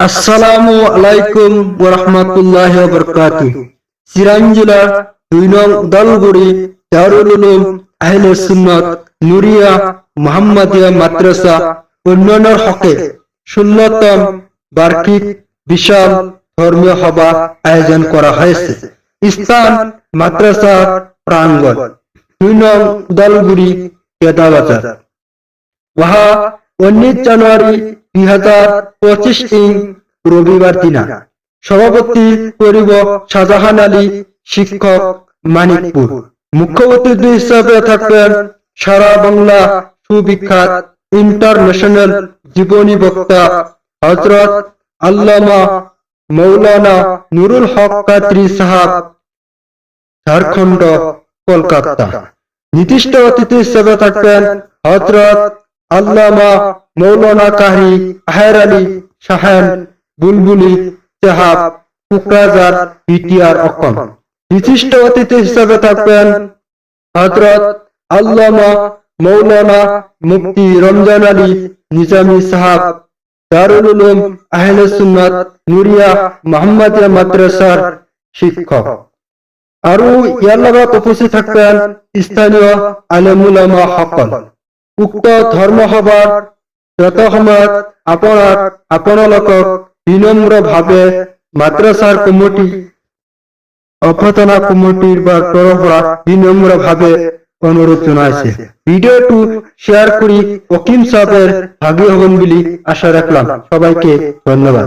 আসসালামু আলাইকুম বরকাত দুই নং দারুল উলুম আহলে সুন্নত নুরিয়া মোহাম্মদিয়া মাদ্রাসা উন্নয়নের হকে ষোলতম বার্ষিক বিশাল ধর্মীয় সভা আয়োজন করা হয়েছে। স্থান মাদ্রাসার প্রাঙ্গণ দুই নং দলগুড়ি কেদাবাজার ওহা উনিশ জানুয়ারি পঁচিশ ইং রবিবার দিনা। সভাপতি করিব শাহজাহান আলী, শিক্ষক মানিকপুর। মুখ্য অতিথি হিসাবে থাকবেন সারা বাংলা সুবিখ্যাত ইন্টারন্যাশনাল জীবনী বক্তা হজরত আল্লামা মৌলানা নুরুল হক কাদরি সাহাব, ঝাড়খণ্ড, কলকাতা। নির্দিষ্ট অতিথি হিসেবে থাকবেন হজরত আল্লামা মৌলানা কাহরি আহের আলী শাহেন, বুলবুলি, চেহাব কুকরাজার বিটিআর অকম বিশিষ্ট অতিথি হিসেবে থাকবেন হজরত আল্লামা মৌলানা মুফতি রমজান আলী নিজামী সাহাব, দারুল উলুম আহলে সুন্নাত নুরিয়া মোহাম্মদিয়া মাদ্রাসার শিক্ষক। আৰু ইয়াৰ লগত উপস্থিত থাকবেন স্থানীয় আলেমুলামা সকল উক্ত ধৰ্ম সভাৰ যত সময়ত আপোনাক মাদ্ৰাছাৰ কমিটি, অভ্যৰ্থনা কমিটিৰ বা অনুৰোধ জনাইছে। ভিডিঅ'টো শ্বেয়াৰ কৰি অকিম সাহেবের ভাগি হবেন বুলি আশা রাখলাম সবাইকে ধন্যবাদ।